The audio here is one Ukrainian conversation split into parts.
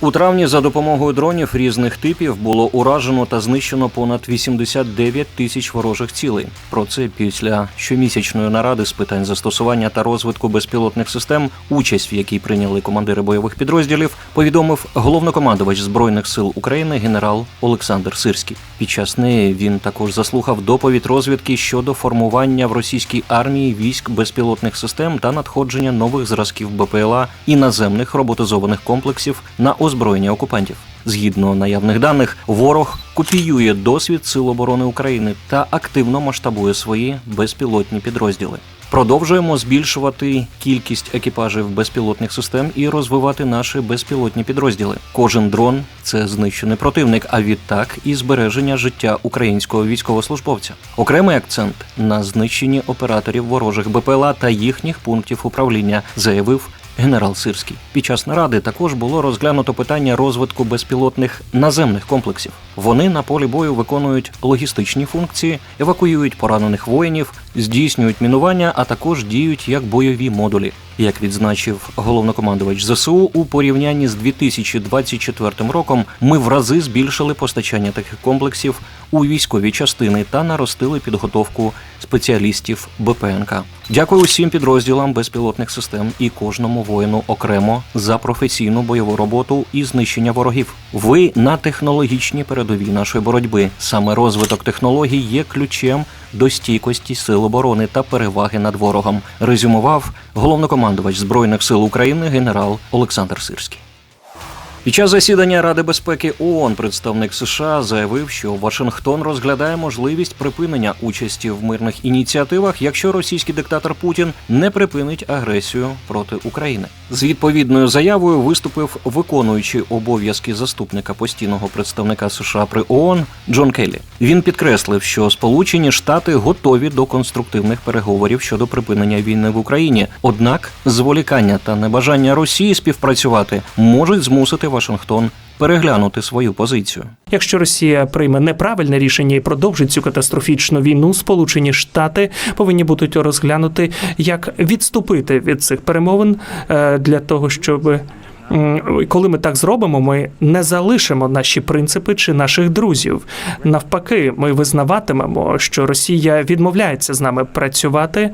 У травні за допомогою дронів різних типів було уражено та знищено понад 89 тисяч ворожих цілей. Про це після щомісячної наради з питань застосування та розвитку безпілотних систем, участь в якій прийняли командири бойових підрозділів, повідомив головнокомандувач збройних сил України генерал Олександр Сирський. Під час неї він також заслухав доповідь розвідки щодо формування в російській армії військ безпілотних систем та надходження нових зразків БПЛА і наземних роботизованих комплексів на озброєння окупантів. Згідно наявних даних, ворог копіює досвід Сил оборони України та активно масштабує свої безпілотні підрозділи. Продовжуємо збільшувати кількість екіпажів безпілотних систем і розвивати наші безпілотні підрозділи. Кожен дрон це знищений противник, а відтак і збереження життя українського військовослужбовця. Окремий акцент на знищенні операторів ворожих БПЛА та їхніх пунктів управління, заявив генерал Сирський. Під час наради також було розглянуто питання розвитку безпілотних наземних комплексів. Вони на полі бою виконують логістичні функції, евакуюють поранених воїнів, здійснюють мінування, а також діють як бойові модулі. Як відзначив головнокомандувач ЗСУ, у порівнянні з 2024 роком ми в рази збільшили постачання таких комплексів у військові частини та наростили підготовку спеціалістів БПНК. Дякую усім підрозділам безпілотних систем і кожному воїну окремо за професійну бойову роботу і знищення ворогів. Ви на технологічній передовій нашої боротьби. Саме розвиток технологій є ключем до стійкості сил оборони та переваги над ворогом. Резюмував головнокомандувач збройних сил України генерал Олександр Сирський. Під час засідання Ради безпеки ООН представник США заявив, що Вашингтон розглядає можливість припинення участі в мирних ініціативах, якщо російський диктатор Путін не припинить агресію проти України. З відповідною заявою виступив виконуючий обов'язки заступника постійного представника США при ООН Джон Келлі. Він підкреслив, що Сполучені Штати готові до конструктивних переговорів щодо припинення війни в Україні. Однак зволікання та небажання Росії співпрацювати можуть змусити Вашингтон переглянути свою позицію. Якщо Росія прийме неправильне рішення і продовжить цю катастрофічну війну, Сполучені Штати повинні будуть розглянути, як відступити від цих перемовин е, для того, щоб. Коли ми так зробимо, ми не залишимо наші принципи чи наших друзів. Навпаки, ми визнаватимемо, що Росія відмовляється з нами працювати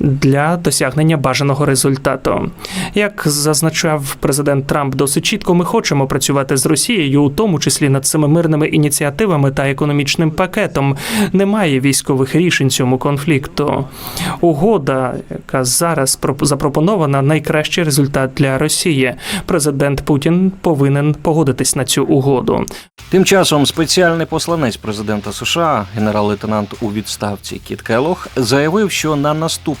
для досягнення бажаного результату. Як зазначав президент Трамп досить чітко, ми хочемо працювати з Росією, у тому числі над цими мирними ініціативами та економічним пакетом. Немає військових рішень цьому конфлікту. Угода, яка зараз проп- запропонована, найкращий результат для Росії. Президент Путін повинен погодитись на цю угоду. Тим часом спеціальний посланець президента США, генерал-лейтенант у відставці Кіт Келох, заявив, що на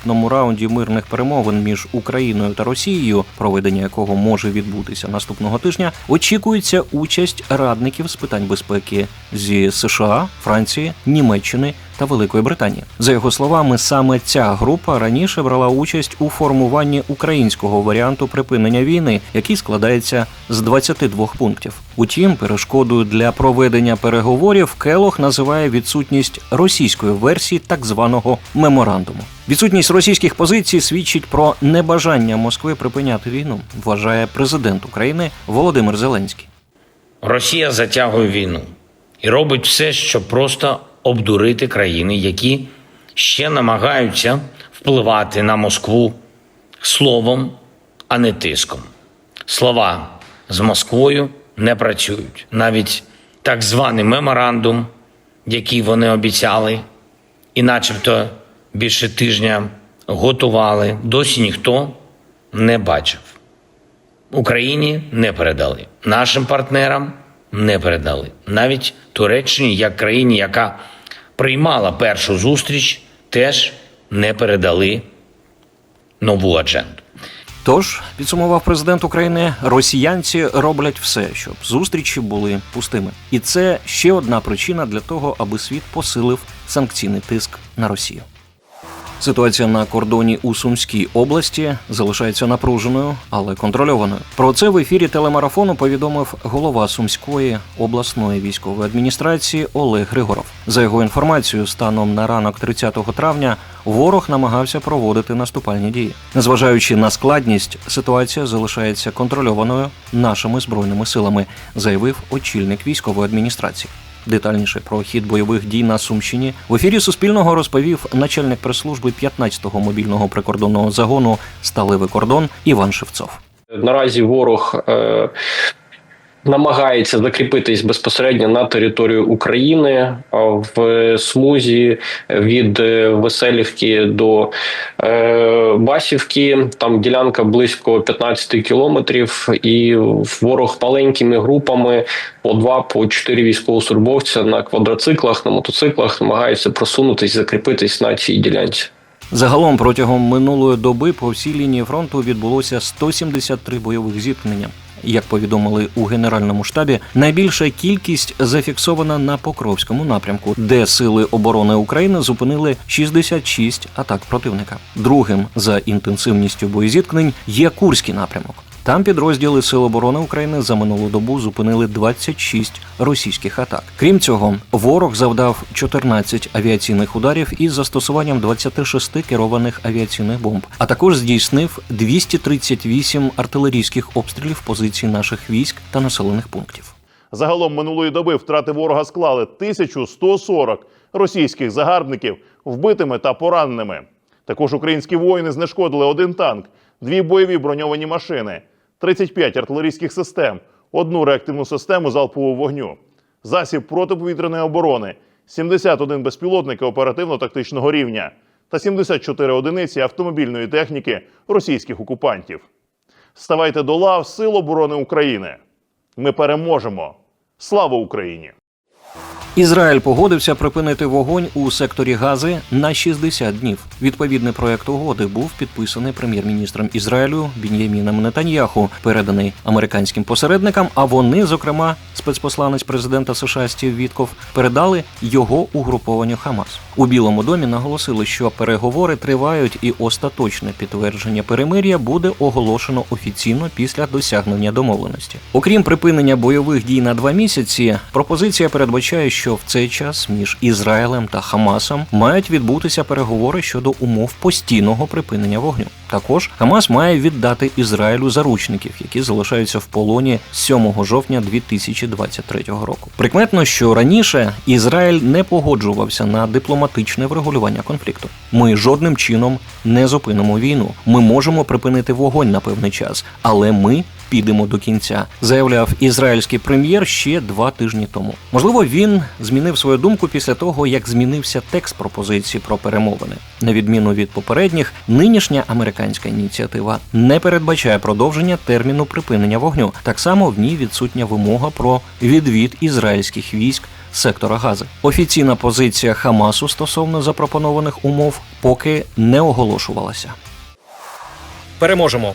наступному раунді мирних перемовин між Україною та Росією, проведення якого може відбутися наступного тижня, очікується участь радників з питань безпеки зі США, Франції, Німеччини та Великої Британії. За його словами, саме ця група раніше брала участь у формуванні українського варіанту припинення війни, який складається з 22 пунктів. Утім, перешкодою для проведення переговорів Келох називає відсутність російської версії так званого меморандуму. Відсутність російських позицій свідчить про небажання Москви припиняти війну, вважає президент України Володимир Зеленський. Росія затягує війну і робить все, щоб просто обдурити країни, які ще намагаються впливати на Москву словом, а не тиском. Слова з Москвою не працюють. Навіть так званий меморандум, який вони обіцяли, і начебто більше тижня готували, досі ніхто не бачив. Україні не передали, нашим партнерам не передали. Навіть Туреччині, як країні, яка приймала першу зустріч, теж не передали нову адженду. Тож, підсумував президент України, росіянці роблять все, щоб зустрічі були пустими. І це ще одна причина для того, аби світ посилив санкційний тиск на Росію. Ситуація на кордоні у Сумській області залишається напруженою, але контрольованою. Про це в ефірі телемарафону повідомив голова Сумської обласної військової адміністрації Олег Григоров. За його інформацією, станом на ранок 30 травня ворог намагався проводити наступальні дії. Незважаючи на складність, ситуація залишається контрольованою нашими збройними силами, заявив очільник військової адміністрації. Детальніше про хід бойових дій на Сумщині в ефірі Суспільного розповів начальник прес-служби 15-го мобільного прикордонного загону Сталевий кордон Іван Шевцов. Наразі ворог е, намагається закріпитись безпосередньо на територію України а в смузі від е, Веселівки до е, Басівки. Там ділянка близько 15 кілометрів, і ворог маленькими групами по два, по чотири військовослужбовця на квадроциклах, на мотоциклах намагаються просунутись, закріпитись на цій ділянці. Загалом протягом минулої доби по всій лінії фронту відбулося 173 бойових зіткнення. Як повідомили у генеральному штабі, найбільша кількість зафіксована на Покровському напрямку, де сили оборони України зупинили 66 атак противника. Другим за інтенсивністю боєзіткнень є Курський напрямок. Там підрозділи Сил оборони України за минулу добу зупинили 26 російських атак. Крім цього, ворог завдав 14 авіаційних ударів із застосуванням 26 керованих авіаційних бомб, а також здійснив 238 артилерійських обстрілів позицій наших військ та населених пунктів. Загалом минулої доби втрати ворога склали 1140 російських загарбників вбитими та пораненими. Також українські воїни знешкодили один танк, дві бойові броньовані машини, 35 артилерійських систем, одну реактивну систему залпового вогню, засіб протиповітряної оборони, 71 безпілотники оперативно-тактичного рівня та 74 одиниці автомобільної техніки російських окупантів. Ставайте до лав Сил оборони України. Ми переможемо. Слава Україні! Ізраїль погодився припинити вогонь у секторі Гази на 60 днів. Відповідний проект угоди був підписаний прем'єр-міністром Ізраїлю Бін'яміном Нетаньяху, переданий американським посередникам. А вони, зокрема, спецпосланець президента США Стів Вітков, передали його угрупованню Хамас. У Білому домі наголосили, що переговори тривають, і остаточне підтвердження перемир'я буде оголошено офіційно після досягнення домовленості. Окрім припинення бойових дій на два місяці, пропозиція передбачає, що в цей час між Ізраїлем та Хамасом мають відбутися переговори щодо умов постійного припинення вогню. Також Хамас має віддати Ізраїлю заручників, які залишаються в полоні 7 жовтня 2023 року. Прикметно, що раніше Ізраїль не погоджувався на дипломатичне врегулювання конфлікту. Ми жодним чином не зупинимо війну. Ми можемо припинити вогонь на певний час, але ми підемо до кінця, заявляв ізраїльський прем'єр ще два тижні тому. Можливо, він змінив свою думку після того, як змінився текст пропозиції про перемовини. На відміну від попередніх, нинішня американська ініціатива не передбачає продовження терміну припинення вогню. Так само в ній відсутня вимога про відвід ізраїльських військ сектора Гази. Офіційна позиція Хамасу стосовно запропонованих умов поки не оголошувалася. Переможемо.